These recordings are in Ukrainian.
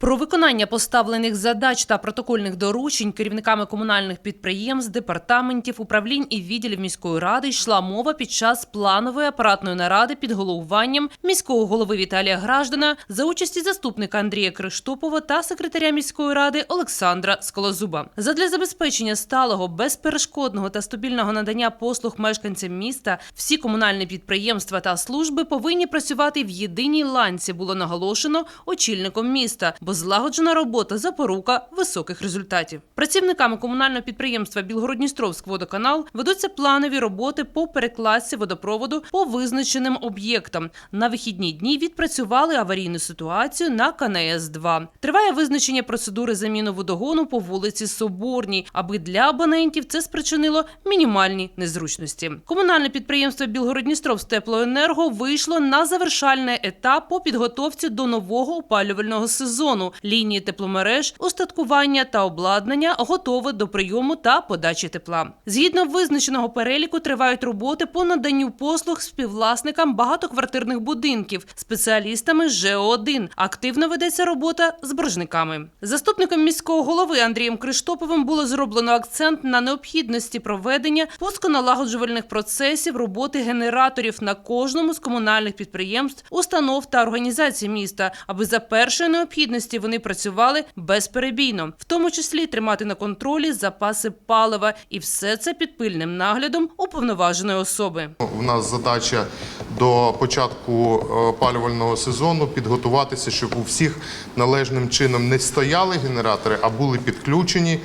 Про виконання поставлених задач та протокольних доручень керівниками комунальних підприємств, департаментів, управлінь і відділів міської ради йшла мова під час планової апаратної наради під головуванням міського голови Віталія Граждана за участі заступника Андрія Криштопова та секретаря міської ради Олександра Скалозуба. Задля забезпечення сталого, безперешкодного та стабільного надання послуг мешканцям міста всі комунальні підприємства та служби повинні працювати в єдиній ланці. Було наголошено очільником міста, бо злагоджена робота запорука високих результатів. Працівниками комунального підприємства Білгородністровськ водоканал ведуться планові роботи по перекладці водопроводу по визначеним об'єктам. На вихідні дні відпрацювали аварійну ситуацію на КНС 2 Триває визначення процедури заміни водогону по вулиці Соборній, аби для абонентів це спричинило мінімальні незручності. Комунальне підприємство Білгородністровськ теплоенерго вийшло на завершальний етап по підготовці до нового опалювального сезону. Лінії тепломереж, устаткування та обладнання готові до прийому та подачі тепла. Згідно визначеного переліку, тривають роботи по наданню послуг співвласникам багатоквартирних будинків, спеціалістами ЖО1. Активно ведеться робота з боржниками. Заступником міського голови Андрієм Криштоповим було зроблено акцент на необхідності проведення пусконалагоджувальних процесів роботи генераторів на кожному з комунальних підприємств, установ та організацій міста, аби за першої необхідності вони працювали безперебійно, в тому числі тримати на контролі запаси палива, і все це під пильним наглядом уповноваженої особи. У нас задача до початку палювального опалювального сезону підготуватися, щоб у всіх належним чином не стояли генератори, а були підключені е,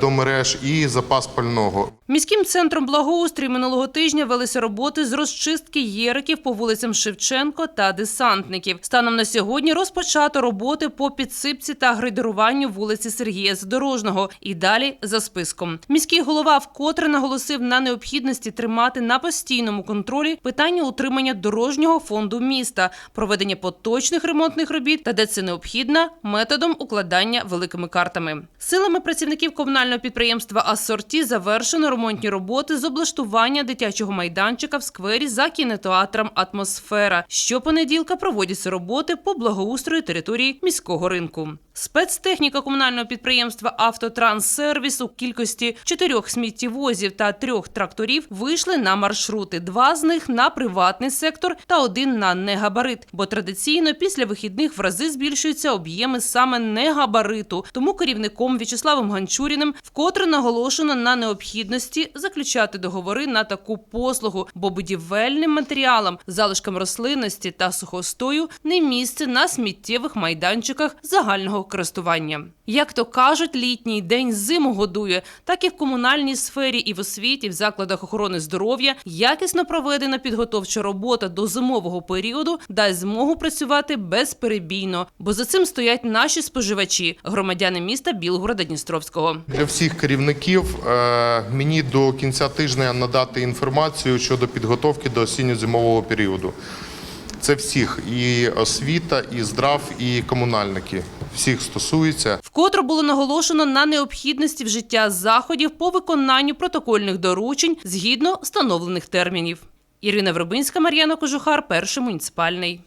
до мереж і запас пального. Міським центром благоустрій минулого тижня велися роботи з розчистки єриків по вулицям Шевченко та десантників. Станом на сьогодні розпочато роботи по підсипці та грейдеруванню вулиці Сергія Задорожного. І далі за списком. Міський голова вкотре наголосив на необхідності тримати на постійному контролі питання утримання дорожнього фонду міста, проведення поточних ремонтних робіт та де це необхідно, методом укладання великими картами. Силами працівників комунального підприємства Асорті завершено ремонтні роботи з облаштування дитячого майданчика в сквері за кінотеатром Атмосфера. Щопонеділка проводяться роботи по благоустрою території міського ринку. Спецтехніка комунального підприємства Автотранссервіс у кількості чотирьох сміттєвозів та трьох тракторів вийшли на маршрути. Два з них на приватний сектор та один на негабарит. Бо традиційно після вихідних в рази збільшуються об'єми саме негабариту. Тому керівником В'ячеславом Ганчуріним вкотре наголошено на необхідності заключати договори на таку послугу, бо будівельним матеріалам, залишкам рослинності та сухостою не місце на сміттєвих майданчиках загального користування. Як то кажуть, літній день зиму годує, так і в комунальній сфері і в освіті, в закладах охорони здоров'я якісно проведена підготовча робота до зимового періоду дасть змогу працювати безперебійно, бо за цим стоять наші споживачі, громадяни міста Білгорода Дністровського. Для всіх керівників е, мені до кінця тижня надати інформацію щодо підготовки до осінньо-зимового періоду. Це всіх і освіта, і здрав, і комунальники. Всіх стосується. Вкотре було наголошено на необхідності вжиття заходів по виконанню протокольних доручень згідно встановлених термінів. Ірина Вробинська, Мар'яна Кожухар, перший муніципальний.